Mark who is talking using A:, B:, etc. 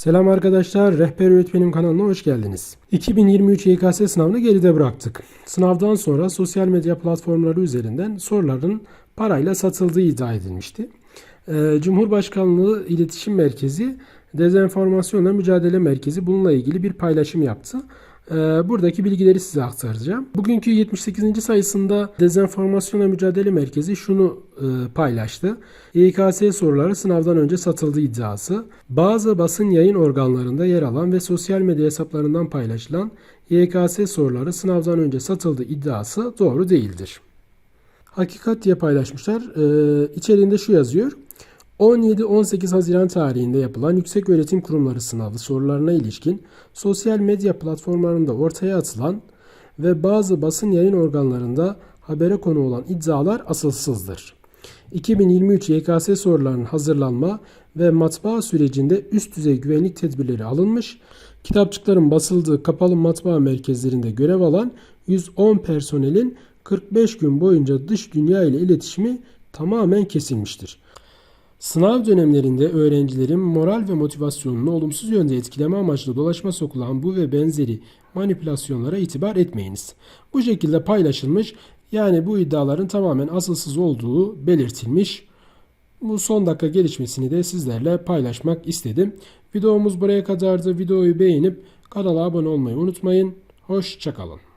A: Selam arkadaşlar, Rehber Öğretmenim kanalına hoş geldiniz. 2023 YKS sınavını geride bıraktık. Sınavdan sonra sosyal medya platformları üzerinden soruların parayla satıldığı iddia edilmişti. Ee, Cumhurbaşkanlığı İletişim Merkezi, Dezenformasyonla Mücadele Merkezi bununla ilgili bir paylaşım yaptı. Ee, Buradaki bilgileri size aktaracağım. Bugünkü 78. sayısında Dezenformasyonla Mücadele Merkezi şunu e, paylaştı. YKS soruları sınavdan önce satıldığı iddiası. Bazı basın yayın organlarında yer alan ve sosyal medya hesaplarından paylaşılan YKS soruları sınavdan önce satıldığı iddiası doğru değildir. Hakikat diye paylaşmışlar. Ee, içeriğinde şu yazıyor. 17-18 Haziran tarihinde yapılan Yükseköğretim Kurumları sınavı sorularına ilişkin sosyal medya platformlarında ortaya atılan ve bazı basın yayın organlarında habere konu olan iddialar asılsızdır. 2023 YKS sorularının hazırlanma ve matbaa sürecinde üst düzey güvenlik tedbirleri alınmış, kitapçıkların basıldığı kapalı matbaa merkezlerinde görev alan 110 personelin 45 gün boyunca dış dünya ile iletişimi tamamen kesilmiştir. Sınav dönemlerinde öğrencilerin moral ve motivasyonunu olumsuz yönde etkileme amaçlı dolaşma sokulan bu ve benzeri manipülasyonlara itibar etmeyiniz. Bu şekilde paylaşılmış yani bu iddiaların tamamen asılsız olduğu belirtilmiş. Bu son dakika gelişmesini de sizlerle paylaşmak istedim. Videomuz buraya kadardı. Videoyu beğenip kanala abone olmayı unutmayın. Hoşçakalın.